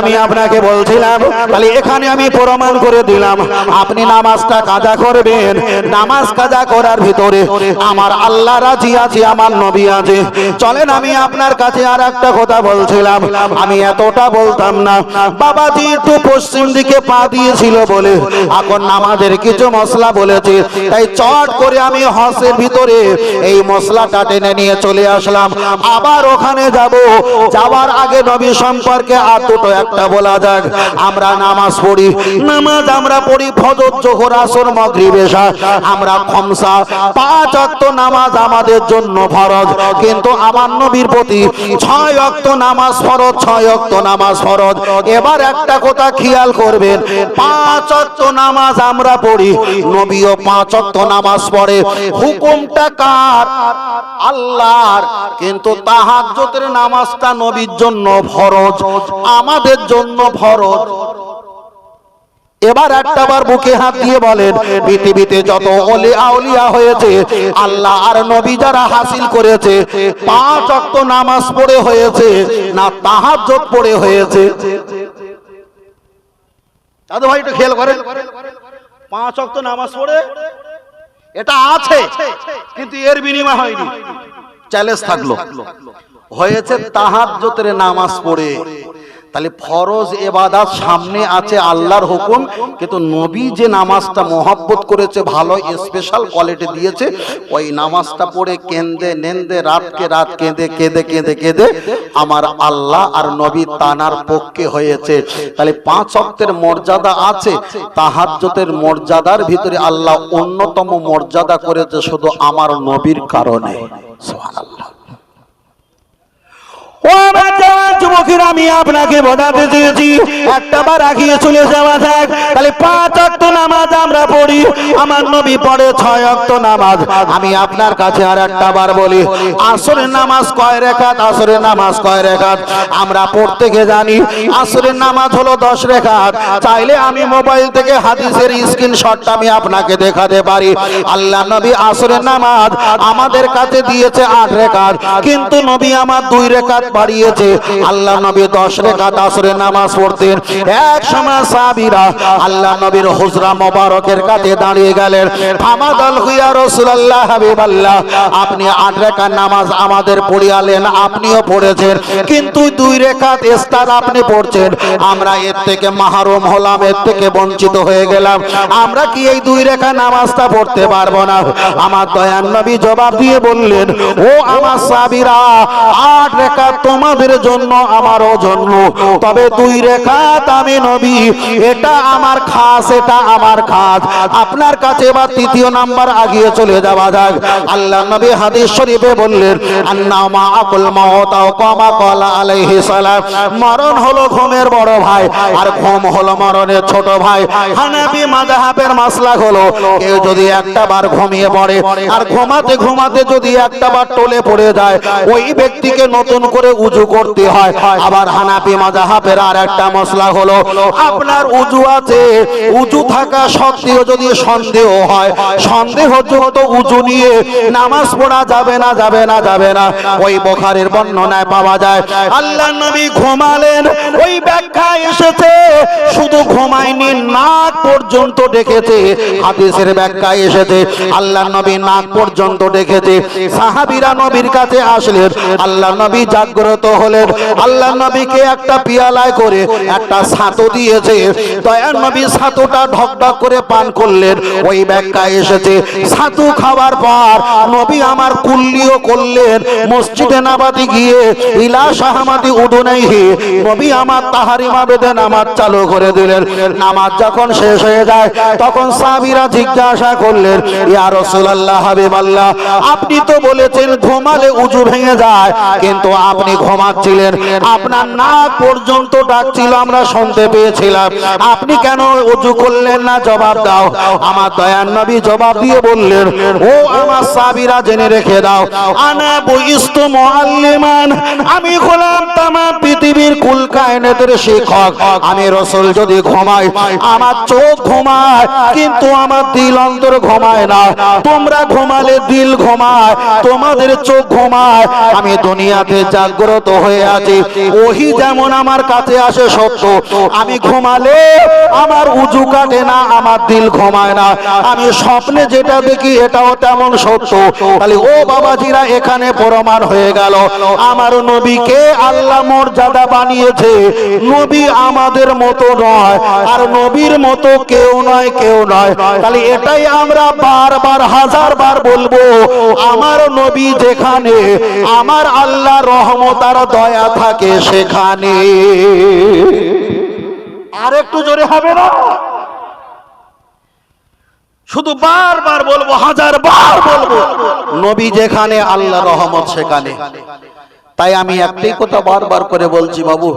আমি আপনাকে বলছিলাম তাহলে এখানে আমি প্রমাণ করে দিলাম, আপনি নামাজটা কাজা করবেন। নামাজ কাজা করার ভিতরে আমার আল্লাহ রাজি আছে, আমার নবী আছে। চলেন, আমি আপনার কাছে আর একটা কথা বলছিলাম। আমি এতটা বলতাম না। একটু পশ্চিম দিকে পা দিয়েছিল বলে, এখন নামাজের কিছু মশলা বলেছে। তাই চট করে আমি হসের ভিতরে এই মশলাটা টেনে নিয়ে চলে আসলাম। আবার ওখানে যাব। যাওয়ার আগে নবী সম্পর্কে আর দুটো একটা বলা যাক, আমরা নামাজ পড়ি, নামাজ আমরা পড়ি ফজর, জোহর, আসর, মাগরিব, এশা। আমরা খমসা, পাঁচ ওয়াক্ত নামাজ আমাদের জন্য ফরজ। কিন্তু আমার নবীর প্রতি ছয় ওয়াক্ত নামাজ ফরজ, ছয় ওয়াক্ত নামাজ ফরজ। এবার একটা কথা খেয়াল করবেন, পাঁচ ওয়াক্ত নামাজ আমরা পড়ি, নবীও পাঁচ ওয়াক্ত নামাজ পড়ে। হুকুমটা কার? আল্লাহর। কিন্তু তাহাজ্জুদের নামাজটা নবীর জন্য ফরজ। আমাদের জন্য ফরজ। এবার একটা বার বুকে হাত দিয়ে বলেন, পৃথিবীতে যত অলি আউলিয়া হয়েছে, আল্লাহ আর নবী যারা হাসিল করেছে, পাঁচ অক্ত নামাজ পড়ে হয়েছে, না তাহাজ্জুদ পড়ে হয়েছে। দাদু ভাই একটু খেয়াল করেন, পাঁচ অক্ত নামাজ পড়ে, এটা আছে, কিন্তু এর বিনিময় হয়নি। চ্যালেঞ্জ থাকল। হয়েছে তাহাজ্জুদের নামাজ পড়ে। তাহলে ফরজ এবাদাত সামনে আছে আল্লাহর হুকুম, কিন্তু নবী যে নামাজটা মহব্বত করেছে, ভালো স্পেশাল কোয়ালিটি দিয়েছে, ওই নামাজটা পড়ে কেঁদে নেন্দে, রাতকে রাত কেঁদে কেঁদে কেঁদে কেঁদে আমার আল্লাহ আর নবী তানার পক্ষে হয়েছে। তাহলে পাঁচ অক্তের মর্যাদা আছে, তাহাজ্জতের মর্যাদার ভিতরে আল্লাহ অন্যতম মর্যাদা করেছে শুধু আমার নবীর কারণে। সুবহানাল্লাহ। ও আমি আপনাকে বোঝাতে চেয়েছি। একটা বার আগিয়ে চলে যাওয়া যাক। তাহলে পাঁচ অক্ত নামাজ আমরা পড়ি। আমার নবী পড়ে ছয় অক্ত নামাজ। আমি আপনার কাছে আর একটা বার বলি, আসরের নামাজ কয় রেখাত? আসরের নামাজ কয় রেখাত? আমরা পড়তে গিয়ে জানি, আসরের নামাজ হলো দশ রেখাত। চাইলে আমি মোবাইল থেকে হাদিসের স্ক্রিনশটটা আমি আপনাকে দেখাতে পারি। আল্লাহ নবী আসরের নামাজ আমাদের কাছে দিয়েছে আট রেখাত। কিন্তু নবী আমার দুই রেখাত বাড়িয়েছে। আল্লাহ নবী দশ রেখাত আসরের নামাজ পড়তেন। এক সময় সাহাবীরা আল্লাহ নবীর হুজরা মোবারকের কাছে দাঁড়িয়ে গেলেন। ফামাদাল হুইয়া রাসূলুল্লাহ হাবিবাল্লাহ, আপনি আট রেখাত নামাজ আমাদের পড়িয়ালেন, আপনিও পড়েছেন। কিন্তু দুই রেখাত ইস্তার আপনি পড়ছেন। আমরা এর থেকে মাহরুম হলাম, এর থেকে বঞ্চিত হয়ে গেলাম। আমরা কি এই দুই রেখা নামাজটা পড়তে পারব না? আমার দয়ান নবী জবাব দিয়ে বললেন, ও আমার সাবিরা আট রেখা তোমাদের জন্য আমারও জন্য। তবে দুই রেখাত আমি নবী, এটা আমার খাস, এটা আমার খাস। আপনার কাছে এবার তৃতীয় নাম্বার আগিয়ে চলে যাওয়া যাক। আল্লাহ নবী হাদিস শরীফে বললেন আন্নামা আকুল আও কামা ক্বালা আলাইহিস সালাম। মরণ হলো ঘুমের বড় ভাই, আর ঘুম হলো মরণের ছোট ভাই। হানাফি মাযহাবের মাসলা হলো, কেউ যদি একটা বার ঘুমিয়ে পড়ে, আর ঘুমাতে ঘুমাতে যদি একটা বার টলে পড়ে যায়, ওই ব্যক্তিকে নতুন করে উজু করতে হয়। আবার হানাফি মাযহাবের আর একটা মশলা হলো আপনার উজু আছে, উজু থাকা সত্ত্বেও যদি সন্দেহ হয়, সন্দেহযুক্ত উজু নিয়ে নামাজ পড়া যাবে না যাবে না যাবে না। ওই বোখারের বর্ণনায় পাওয়া যায়, আল্লাহ নবী ঘুমালেন, ওই ব্যাখ্যা এসেছে, শুধু ঘুমায়নি, নাক পর্যন্ত ডেকেছে, হাদিসের ব্যাখ্যা এসেছে, আল্লাহ নবী নাক পর্যন্ত ডেকেছে, সাহাবীরা নবীর কাছে আসলেন, আল্লাহ নবী জাগ্রত হলেন, আল্লাহ নবীকে একটা পিয়ালায় করে একটা ছাতু দিয়েছে। নবী ছাতুটা ঢক ঢক করে পান করলেন। ওই ব্যাখ্যা এসেছে। ছাতু খাওয়ার পর নবী আমার কুল্লিও করলেন। মসজিদে নাবাদি গিয়ে ইলা নবী আমার তাহারিমা নামাজ চালু করে দিলেন। নামাজ যখন শেষ হয়ে যায়, তখন সাহাবীরা জিজ্ঞাসা করলেন, ইয়া রাসূলুল্লাহ হাবিবাল্লাহ, আপনি তো বলেছেন ঘুমালে উজু ভেঙে যায়, কিন্তু আপনি ঘুমাচ্ছিলেন। আপনার নাক পর্যন্ত ডাকছিল, আমরা শুনতে পেয়েছিলাম। আপনি কেন উজু করলেন না? জবাব দাও। আমার দয়ান নবী জবাব দিয়ে বললেন, ও আমার সাবিরা, জেনে রেখে দাও। আনা বইস্তু মুআল্লিমান। আমি হলাম তামাম পৃথিবীর কুল কায়নাতের শিক্ষক। আমি রসুল যদি ঘুমাই, আমার চোখ ঘুমায়, কিন্তু আমার দিল অন্তর ঘুমায় না। তোমরা ঘুমালে দিল ঘুমায়, তোমাদের চোখ ঘুমায়। আমি দুনিয়াতে জাগ্রত হয়ে আছি। ওহি যেমন আমার কাছে আসে সত্য, আমি ঘুমালে আমার উজু কাটে না, আমার দিল ঘুমায় না। আমি স্বপ্নে যেটা দেখি এটাও তেমন সত্য। তাহলে ও বাবাজিরা, এখানে প্রমাণ হয়ে গেল। আমার নবীকে আল্লাহ মর্যাদা বানিয়েছে। নবী আমাদের মতো নয়, আর নবীর মতো কেউ নয় কেউ নয়। তাহলে এটাই আমরা বারবার হাজার বার বলব, আমার নবী যেখানে, আমার আল্লাহ রহমত আর দয়া থাকে সেখানে। আর একটু জোরে হবে না? শুধু বারবার বলব হাজার বার বলব, নবী যেখানে, আল্লাহ রহমত সেখানে। তাই আমি একটাই কথা বারবার করে বলছি বাবু,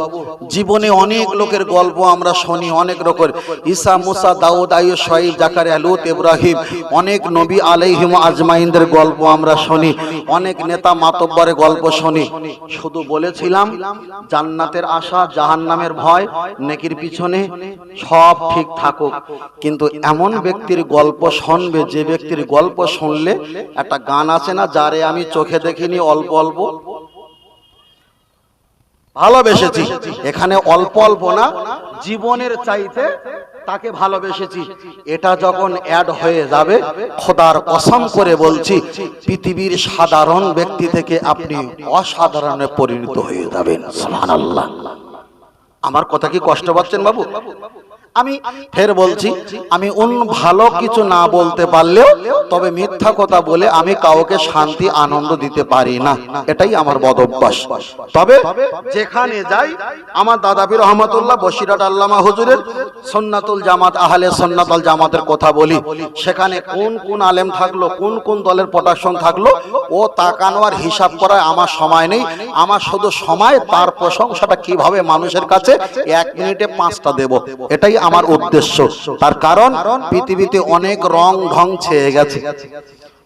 জীবনে অনেক লোকের গল্প আমরা শুনি, অনেক রকম ঈসা, মুসা, দাউদ আয়ু শহীদ জাকারিয়া আলুত ইব্রাহিম, অনেক নবী আলাইহিম আজমাইনদের গল্প আমরা শুনি, অনেক নেতা মাতব্বরের গল্প শুনি। শুধু বলেছিলাম, জান্নাতের আশা, জাহান্নামের ভয়, নেকির পিছনে সব ঠিক থাকুক। কিন্তু এমন ব্যক্তির গল্প শুনবে, যে ব্যক্তির গল্প শুনলে একটা গান আছে না, যারে আমি চোখে দেখিনি, অল্প অল্প? ভালোবেসেছি। এখানে অল্প অল্প না জীবনের চাইতে তাকে ভালোবেসেছি। এটা যখন অ্যাড হয়ে যাবে খোদার কসম করে বলছি পৃথিবীর সাধারণ ব্যক্তি থেকে আপনি অসাধারণে পরিণত হয়ে যাবেন। সুবহানাল্লাহ। আমার কথা কি কষ্ট পাচ্ছেন বাবু? আমি ফের বলছি, আমি অন ভালো কিছু না বলতে পারলেও তবে মিথ্যা কথা বলে আমি কাউকে শান্তি, আনন্দ দিতে পারি না। এটাই আমার বদ অভ্যাস। তবে যেখানে যাই, আমার দাদাবি রহমতুল্লাহ বসিরাট আল্লামা হুজুরের সন্নাতুল জামাত, আহলে সন্নাতুল জামাতের কথা বলি। সেখানে কোন কোন আলেম থাকল, কোন কোন দলের প্রোডাকশন থাকল, ও তাকানো আর হিসাব করায় আমার সময় নেই। আমার শুধু সময়, তার প্রশংসাটা কীভাবে মানুষের কাছে, এক মিনিটে পাঁচটা দেব। এটাই আমার উদ্দেশ্য। তার কারণ, পৃথিবীতে অনেক রং ঢং ছেয়ে গেছে।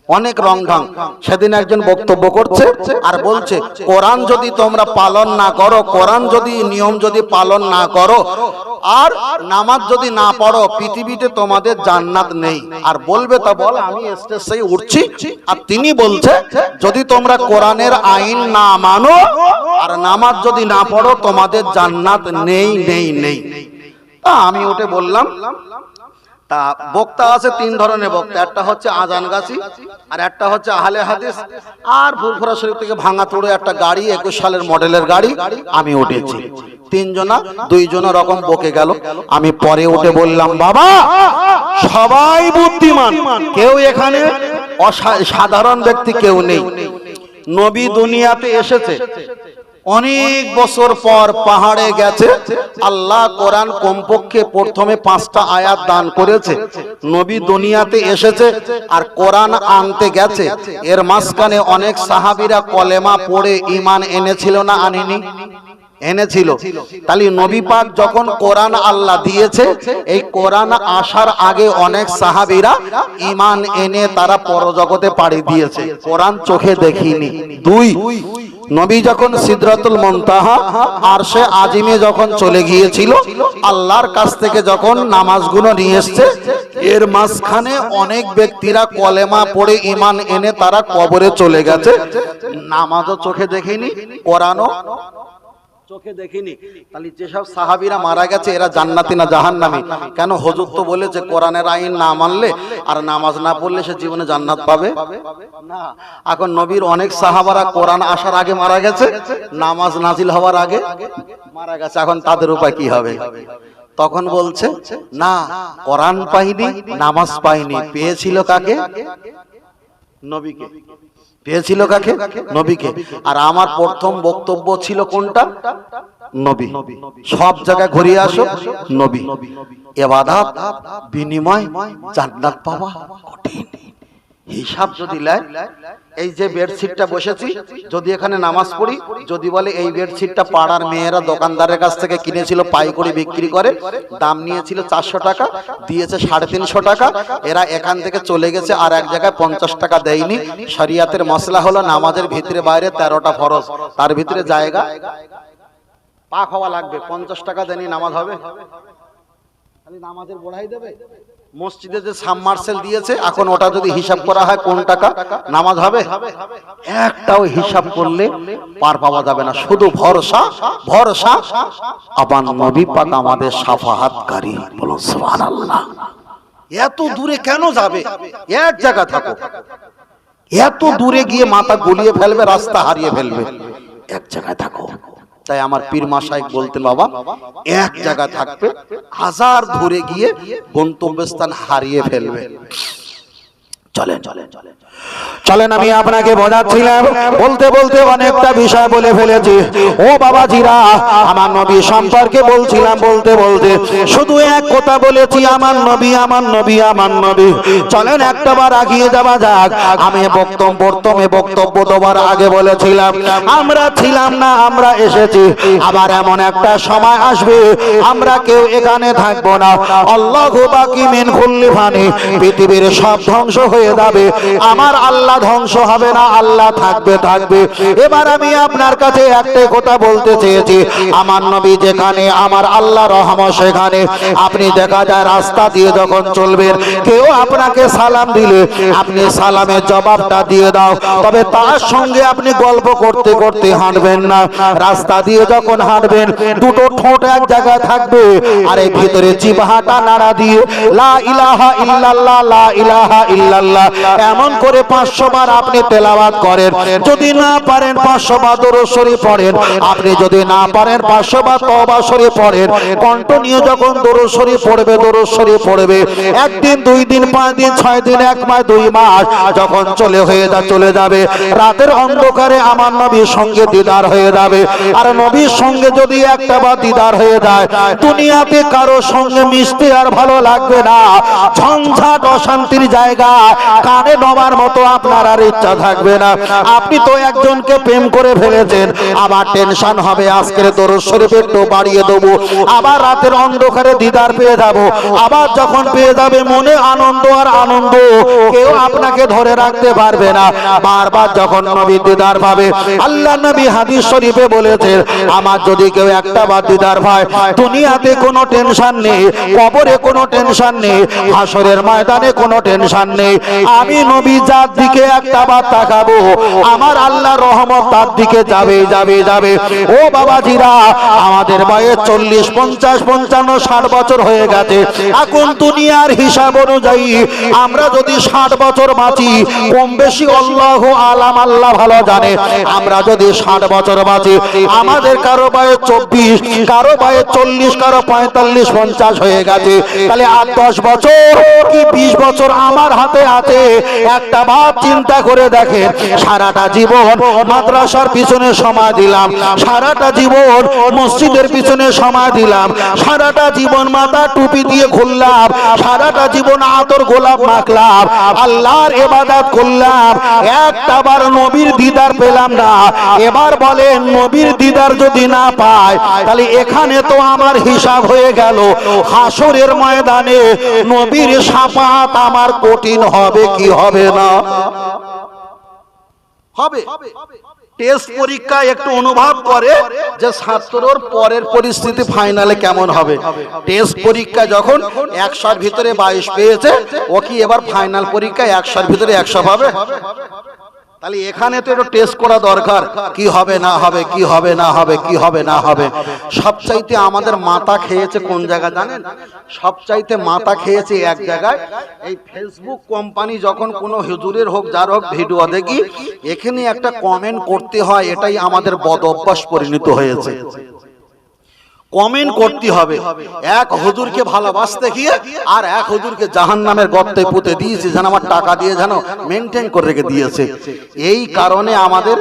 অনেক রং ঢং। সেদিন একজন বক্তব্য করছে আর বলছে, কোরআন যদি তোমরা পালন না করো, কোরআন যদি, নিয়ম যদি পালন না করো, আর নামাজ যদি না পড়ো, পৃথিবীতে তোমাদের জান্নাত নেই। আর বলবে তা বল, আমি স্টেজে উঠছি। আর তিনি বলছে, যদি তোমরা কোরআনের আইন না মানো, আর নামাজ যদি না পড়ো, তোমাদের জান্নাত নেই নেই নেই। তা আমি উঠে বললাম, তা বক্তা আছে তিন ধরনের বক্তা, একটা হচ্ছে আজান গাছি আর একটা হচ্ছে আহলে হাদিস। আর ফুরফুরা শরীফ থেকে ভাঙা তোড়ে একটা গাড়ি, একুশ সালের মডেলের গাড়ি, আমি উঠেছি। তিনজনা, দুইজনা রকম বকে গেল। আমি পরে উঠে বললাম, বাবা, সবাই বুদ্ধিমান, কেউ এখানে সাধারণ ব্যক্তি কেউ নেই। নবী দুনিয়াতে এসেছে। অনেক বছর পর পাহাড়ে গেছে। আল্লাহ কোরআন কমপক্ষে প্রথমে পাঁচটা আয়াত দান করেছে। নবী দুনিয়াতে এসেছে আর কোরআন আনতে গেছে। এর মাঝখানে অনেক সাহাবিরা কলেমা পড়ে ইমান এনেছিল না আনেনি? এনেছিল। তাহলে নবী পাক যখন কোরআন আল্লাহ দিয়েছে, এই কোরআন আসার আগে অনেক সাহাবীরা ইমান এনে তারা পরজগতে পাড়ি দিয়েছে। কোরআন চোখে দেখিনি। দুই, নবী যখন সিদরাতুল মুনতাহা আর সে আজিমে যখন চলে গিয়েছিল, আল্লাহর কাছ থেকে যখন নামাজগুলো নিয়ে এসছে, এর মাঝখানে অনেক ব্যক্তিরা কলেমা পড়ে ইমান এনে তারা কবরে চলে গেছে। নামাজও চোখে দেখেনি, কোরআনও চোখে দেখিনি। তাহলে যেসব সাহাবিরা মারা গেছে, এরা জান্নাতি না জাহান্নামী? কেন হুজুর তো বলেছে, কোরআনের আইন না মানলে আর নামাজ না পড়লে সে জীবনে জান্নাত পাবে? না। এখন নবীর অনেক সাহাবারা কোরআন আসার আগে মারা গেছে, নামাজ নাজিল হওয়ার আগে মারা গেছে। এখন তাদের উপায় কি হবে? তখন বলছে, না, কোরআন পাইনি, নামাজ পাইনি। পেয়েছিল কাকে? নবীকে। পেয়েছিল কাকে? নবীকে। আর আমার প্রথম বক্তব্য ছিল কোনটা? নবী। সব জায়গায় ঘুরিয়ে আসো, নবী। এবাদাত বিনিময় জান্নাত পাওয়া কঠিন। হিসাব যদি লেয়, এই যে বেডশিটটা বসেছি, যদি এখানে নামাজ পড়ি, যদি বলে এই বেডশিটটা পাড়ার মেয়েরা দোকানদারের কাছ থেকে কিনেছিল, পাইকারি বিক্রি করে, দাম নিয়েছিল চারশো টাকা, দিয়েছে সাড়ে তিনশো টাকা, এরা এখান থেকে চলে গেছে আর এক জায়গায় পঞ্চাশ টাকা দেয়নি। শরিয়াতের মশলা হলো নামাজের ভিতরে বাইরে তেরোটা ফরজ, তার ভিতরে জায়গা। পাক হওয়া লাগবে, পঞ্চাশ টাকা দেয়নি নামাজ হবে? মসজিদে যে দিয়েছে, এখন ওটা যদি হিসাব করা হয় কোন টাকা? নামাজ হবে? একটাও হিসাব করলে পার পাওয়া যাবে না। শুধু ভরসা ভরসা। আবার নবী পাক আমাদের সাফাহাতকারী বলো সুবহানাল্লাহ। এত দূরে কেন যাবে? এক জায়গা থাকো। এত দূরে গিয়ে মাথা গলিয়ে ফেলবে, রাস্তা হারিয়ে ফেলবে। এক জায়গায় থাকো। তাই আমার পীর মাসায় বলতেন, বাবা, এক জায়গা থাকবে, হাজার ধরে গিয়ে গন্তব্যস্থান হারিয়ে ফেলবে। চলেন চলেন চলেন। চলেন আমি আপনাকে বোঝাচ্ছিলাম। বলতে বলতে অনেকটা বিষয় বলে ফেলেছি। ও বাবাজিরা, আমার নবী সম্পর্কে বলছিলাম, বলতে বলতে। শুধু এক কথা বলেছি, আমার নবী আমার নবী আমার নবী। চলেন একটা বার আগিয়ে যাওয়া যাক। আমি বক্তব্য, প্রথমে বক্তব্য দেওয়ার আগে বলেছিলাম, আমরা ছিলাম না, আমরা এসেছি। আবার এমন একটা সময় আসবে, আমরা কেউ এখানে থাকব না। আল্লাহ বাকি মিন খুল্লি ফানি, পৃথিবীর সব ধ্বংস হয়ে যাবে। আমার আল্লাহ ধ্বংস হবে না, আল্লাহ থাকবে থাকবে। এবার আমি আপনার কাছে একটাই কথা বলতে চেয়েছি। আমার নবী যেখানে, আমার আল্লাহ রহম সেখানে। আপনি দেখা যায় রাস্তা দিয়ে যখন চলবেন, কেউ আপনাকে সালাম দিলে, আপনি সালামের জবাবটা দিয়ে দাও। তবে তার সঙ্গে আপনি গল্প করতে করতে হাঁটবেন না। রাস্তা দিয়ে যখন হাঁটবেন, দুটো ঠোঁট এক জায়গায় থাকবে, আর এই ভিতরে জিভাটা নাড়া দিয়ে, লা ইলাহা ইল্লাল্লাহ, লা ইলাহা ইল্লাল্লাহ এমন করে পাঁচশো বার আপনি তেলাওয়াত করেন। যদি না পারেন পাঁচশো বার দরুদ পড়েন। আপনি যদি না পারেন পাঁচশো বার তওবা শরীফ পড়েন। কণ্ঠ নিয়ে যখন দরুদ পড়বে দরুদ পড়বে। একদিন, দুই দিন, পাঁচ দিন, ছয় দিন, এক মাস, দুই মাস যখন চলে হয়ে যা, চলে যাবে। রাতের অন্ধকারে আমার নবীর সঙ্গে দিদার হয়ে যাবে। আর নবীর সঙ্গে যদি একটা বা দিদার হয়ে যায়, দুনিয়াতে কারও সঙ্গে মিশতে আর ভালো লাগবে না। ঝঞ্ঝাট অশান্তির জায়গা, কানে নবার মতো আপনার আর ইচ্ছা থাকবে না। আপনি তো একজনকে প্রেম করে ফেলেছেন। আবার টেনশন হবে, আজকের দরজ শরীফ একটু বাড়িয়ে দেবো। আবার রাতের অন্ধকারে দিদার পেয়ে যাব। আবার যখন পেয়ে যাবে, মনে আনন্দ আর আনন্দ। কেউ আপনাকে ধরে রাখতে পারবে না। বারবার যখন নবী দিদার পাবে, আল্লাহ নবী হাদিস শরীফে বলেছেন, আমার যদি কেউ একটা বার দিদার পায়, দুনিয়াতে কোনো টেনশন নেই, কবরে কোনো টেনশন নেই হাসরের ময়দানে কোনো টেনশন নেই। আমি নবী যার দিকে একটা বার তাকাবো। আমার আল্লাহ রহমত তার দিকে যাবে যাবে যাবে। ও বাবাজিরা, আমাদের বয়স চল্লিশ, পঞ্চাশ, পঞ্চান্ন, ষাট বছর হয়ে গেছে। এখন দুনিয়ার হিসাব অনুযায়ী আমরা যদি ষাট বছর বাঁচি, কম বেশি আল্লাহ আলাম, আল্লাহ ভালো জানে। আমরা যদি ষাট বছর বাঁচি, আমাদের কারও বয়স চব্বিশ, কারও বয়স চল্লিশ, কারও পঁয়তাল্লিশ, পঞ্চাশ হয়ে গেছে। তাহলে আট দশ বছর কি বিশ বছর আমার হাতে আছে? একটা ভাব চিন্তা করে দেখেন সারাটা জীবন মাদ্রাসার পিছনে সময় দিলাম, সারাটা জীবন মসজিদের পিছনে সময় দিলাম, সারাটা জীবন মাথা টুপি দিয়ে খুললাম, সারাটা জীবন আতর গোলাপ মাখলাম, আল্লাহর এবাদাত করলাম একটা বার নবীর দিদার পেলাম না, এবার বলেন নবীর দিদার যদি না পায়, তাহলে এখানে তো আমার হিসাব হয়ে গেল হাসরের ময়দানে নবীর সাফাত আমার কঠিন হবে কি হবে না? টেস্ট পরীক্ষা একটু অনুভব করে যে ছাত্রর পরের পরিস্থিতি ফাইনালে কেমন হবে। টেস্ট পরীক্ষা যখন একশোর ভিতরে বাইশ পেয়েছে, ও কি এবার ফাইনাল পরীক্ষায় একশোর ভিতরে একশো পাবে? তাহলে এখানে তো একটু টেস্ট করা দরকার। কি হবে, না হবে, কি হবে, না হবে, কি হবে, না হবে। সবচাইতে আমাদের মাথা খেয়েছে কোন জায়গা জানেন? সবচাইতে মাথা খেয়েছে এক জায়গায় এই ফেসবুক কোম্পানি যখন কোনো হুজুরের হোক, যার হোক ভিডিও দেখি, এখানে একটা কমেন্ট করতে হয়, এটাই আমাদের বদ অভ্যাস পরিণত হয়েছে। কমেন্ট করতে হবে। এক হুজুরকে ভালোবাসতে গিয়ে আর এক হুজুরকে জাহান নামের গর্তে পুঁতে দিয়েছে যেন আমার টাকা দিয়ে যেন মেনটেন করে রেখে দিয়েছে। এই কারণে আমাদের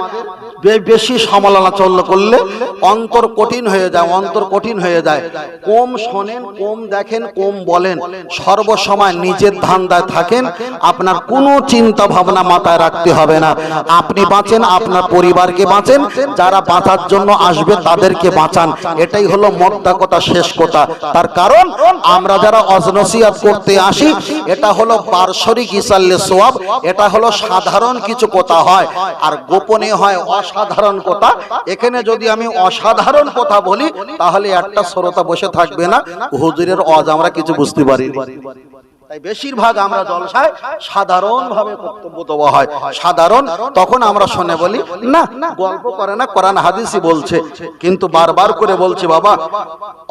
বেশি সমালোচনা করলে অন্তর কঠিন হয়ে যায়, অন্তর কঠিন হয়ে যায়। কম শোনেন, কম দেখেন, কম বলেন। সর্বসময় নিজের ধান্দায় থাকেন, আপনার কোনো চিন্তা ভাবনা মাথায় রাখতে হবে না। আপনি বাঁচেন, আপনার পরিবারকে বাঁচেন, যারা বাঁচার জন্য আসবে তাদেরকে বাঁচান। এটাই হলো মোদ্দা কথা, শেষ কথা। তার কারণ, আমরা যারা অজনসিয়াত করতে আসি, এটা হলো বার্ষরিক ইসাল্লে সোয়াব, এটা হলো সাধারণ কিছু কথা হয়। আর গোপনে হয় অসাধারণ কথা। এখানে যদি আমি অসাধারণ কথা বলি, তাহলে একটা শ্রোতা বসে থাকবে না। হুজুরের অজ আমরা কিছু বুঝতে পারি তাই বেশিরভাগ আমরা জলসায় সাধারণ ভাবে বক্তব্য হয়। সাধারণ, তখন আমরা শুনে বলি, না, গল্প করে না, কোরআন, হাদিসই বলছে। কিন্তু বারবার করে বলছি, বাবা,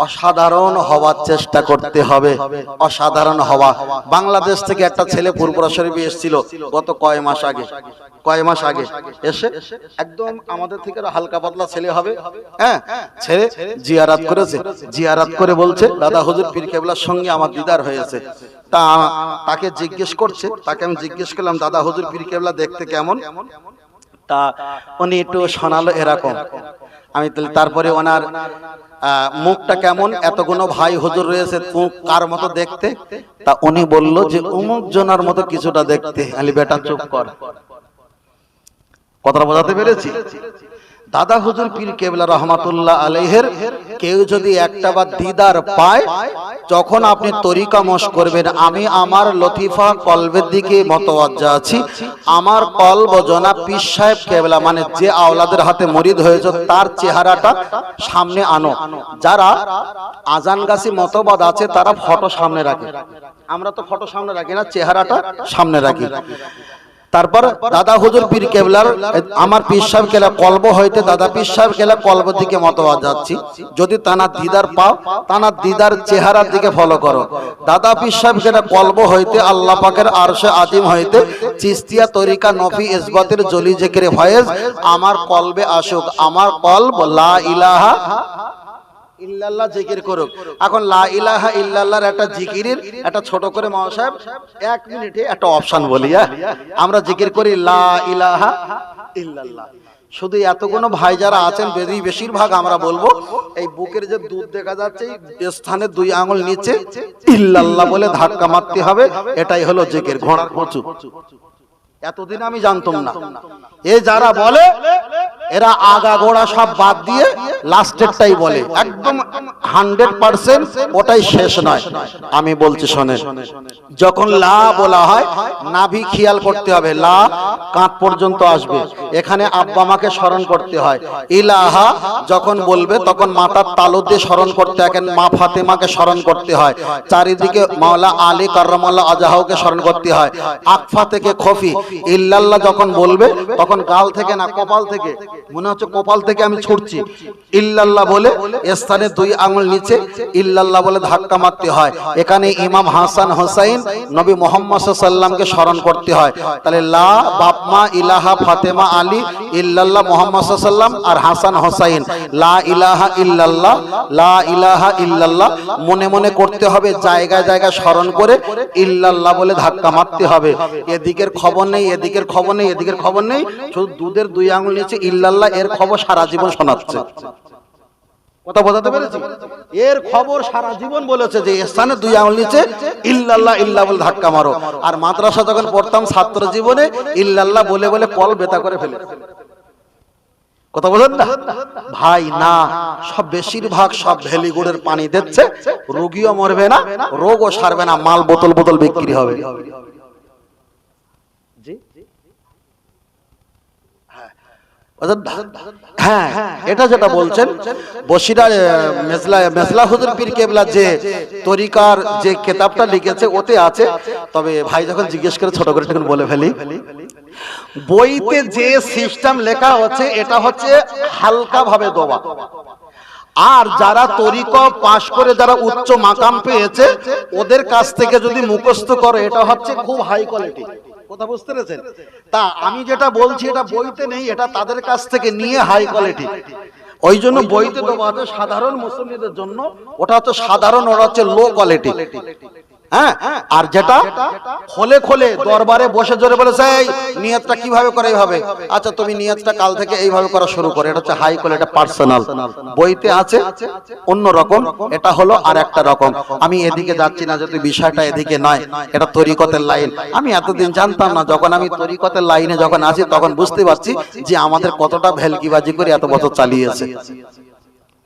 অসাধারণ হওয়ার চেষ্টা করতে হবে, অসাধারণ হওয়া। বাংলাদেশ থেকে একটা ছেলে পুরপুরা শরীফে এসেছিল গত কয় মাস আগে। কয় মাস আগে এসে একদম আমাদের থেকে হালকা পাতলা ছেলে হবে। হ্যাঁ ছেলে জিয়ারাত করেছে। জিয়ারাত করে বলছে, দাদা, হুজুর, পীর কেবলার সঙ্গে আমার দিদার হয়েছে। তা তাকে জিজ্ঞেস করছে, তাকে আমি জিজ্ঞেস করলাম, দাদা, হুজুর পীর কেবলা দেখতে কেমন? তা উনি একটু শোনালো এরকম। আমি তারপরে ওনার মুখটা কেমন? এতগুলো ভাই হুজুর রয়েছে কার মতো দেখতে? তা উনি বলল যে, উমুক জনার মতো কিছুটা দেখতে। আলি বেটা, চুপ কর। কথাটা বোঝাতে পেরেছি? দাদা হুজুর পীর কেবলা রহমাতুল্লাহ আলাইহের, কেউ যদি একটা বা দিদার পায়, যখন আপনি তরিকা মশ করবেন, আমি আমার লতিফা কলবের দিকে মতওয়াজ্জা আছি। আমার কলব জনাব পীর সাহেব কেবলা মানে যে আওলাদের হাতে মরিদ হয়েছে, তার চেহারাটা সামনে আনো। যারা আজানগাছি মতবাদ আছে, তারা ফটো সামনে রাখে। আমরা তো ফটো সামনে রাখি না, চেহারাটা সামনে রাখি। তারপর দাদা হুজুর পীর কেবলার আমার পীর সাহেব কেলা কলব হইতে দাদা পীর সাহেব কেলা কলব দিকে মতবাদ যাচ্ছি। যদি তানার দিদার পাও তানার দিদার চেহারার দিকে ফলো করো। দাদা পীর সাহেব কেলা কলব হইতে আল্লাহ পাকের আরশে আদিম হইতে চিস্তিয়া তরিকা নফি ইসবাতের জলি জেকের ভয়েস আমার কলবে আসুক আমার কলব লা ইলাহা ইল্লাল্লাহ জিকির করুক। এখন লা ইলাহা ইল্লাল্লাহর একটা জিকিরের একটা ছোট করে সাহেব এক মিনিটে একটা অপশন বলি? আমরা জিকির করি লা ইলাহা ইল্লাল্লাহ। শুধু এতগুলো ভাই যারা আছেন বেশি বেশিরভাগ আমরা বলব এই বুকের যে দুধ দেখা যাচ্ছে স্থানে দুই আঙুল নিচে ইল্লাল্লাহ বলে ধাক্কা মারতে হবে এটাই হলো জিকির। ঘোড়ার কচু। এতদিন আমি জানতাম না। এ যারা বলে এরা আগা গোড়া সব বাদ দিয়ে লাস্টেরটাই বলে। একদম হান্ড্রেড পার্সেন্ট ওটাই শেষ নয়। আমি বলছি শোনে যখন লা বলা হয় নাভি খেয়াল করতে হবে। লা কাঁধ পর্যন্ত আসবে। এখানে আব্বা মাকে স্মরণ করতে হয়। ইলাহা যখন বলবে তখন মাথার তালু দিয়ে স্মরণ করতে হয়। মা ফাতেমাকে স্মরণ করতে হয়। চারিদিকে মাওলা আলী কার্রামাল্লাহ আজাহকে স্মরণ করতে হয়। আকফা থেকে খফি ইল্লাল্লাহ যখন বলবে তখন গাল থেকে না কপাল থেকে? মনে হচ্ছে কপাল থেকে আমি ছুটছি। ইল্লাল্লাহ বলে স্থানে দুই আঙুল নিচে ইল্লাল্লাহ বলে ধাক্কা মারতে হয়। এখানে ইমাম হাসান হোসাইন নবী মোহাম্মদ সাল্লামকে স্মরণ করতে হয়। তাহলে লা বাপমা ইলাহা ফাতেমা আলী ইল্লাল্লাহ মোহাম্মদ সাল্লাম আর হাসান হোসাইন। লা ইলাহা ইল্লাল্লাহ, লা ইলাহা ইল্লাল্লাহ মনে মনে করতে হবে, জায়গায় জায়গায় স্মরণ করে ইল্লাল্লাহ বলে ধাক্কা মারতে হবে। এদিকের খবর নেই, এদিকের খবর নেই, এদিকের খবর নেই। শুধু দুধের দুই আঙুল নিচে ইল্লাল্লাহ এর খবর সারা জীবন শোনাচ্ছে। কথা বোঝাতে পেরেছি? এর খবর সারা জীবন বলেছে যে স্থানে দুই আঙুল নিচে, ইল্লাল্লাহ ইল্লাহ বলে ধাক্কা মারো। আর মাদ্রাসা যখন পড়তাম ছাত্র জীবনে, ইল্লাল্লাহ বলে বলে কল বেতা করে ফেলে। কথা বলেন না? ভাই, না, সব বেশিরভাগ সব ভেলিগুড়ের পানি দিচ্ছে, রোগীও মরবে না, রোগও সারবে না, মাল বোতল বোতল বিক্রি হবে। হ্যাঁ এটা যেটা বলছেন বসিরা আহ, মেজলা মেজলা হুজুর পীর কেবলা যে তরিকার যে কেতাবটা লিখেছে ওতে আছে। তবে ভাই যখন জিজ্ঞেস করে ছোট করে তখন বলে ফেলি। বইতে যে সিস্টেম লেখা হচ্ছে এটা হচ্ছে হালকা ভাবে দেওয়া আর যারা তরিকা পাশ করে যারা উচ্চ মাকাম পেয়েছে ওদের কাছ থেকে যদি মুখস্থ করে এটা হচ্ছে খুব হাই কোয়ালিটি কথা বুঝতে পেরেছেন? তা আমি যেটা বলছি এটা বইতে নেই এটা তাদের কাছ থেকে নিয়ে হাই কোয়ালিটি ওই জন্য বইতে দেওয়া সাধারণ মুসলিমদের জন্য ওটা হচ্ছে সাধারণ ওরা হচ্ছে লো কোয়ালিটি হ্যাঁ? আর যেটা খোলে খোলে দরবারে বসে জোরে বলেছে এই নিয়তটা কীভাবে করে এইভাবে আচ্ছা তুমি নিয়তটা কাল থেকে এইভাবে করা শুরু করে। এটা হচ্ছে হাই কোয়ালিটি এটা পার্সোনাল বইতে আছে অন্য রকম এটা হলো আর একটা রকম। আমি এদিকে যাচ্ছি না যদি বিষয়টা এদিকে নয় এটা তরিকতের লাইন আমি এতদিন জানতাম না যখন আমি তরিকতের লাইনে যখন আছি তখন বুঝতে পারছি যে আমাদের কতটা ভেলকিবাজি করে এত বছর চালিয়েছে।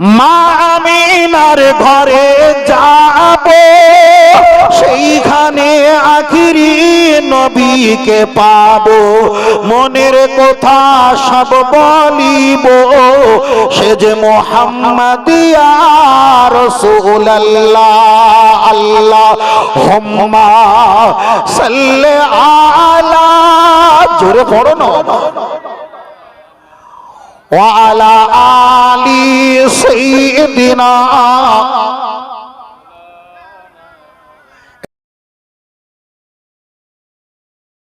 মা আমিনার ঘরে যাব। সেইখানে আখিরি নবীকে পাবো। মনের কথা সব বলিব। সে যে মোহাম্মদিয়া রসুল্লাহ আল্লাহ হোম্মা সাল্লে আলা। জোরে পড়ো না وعلى آل سيدنا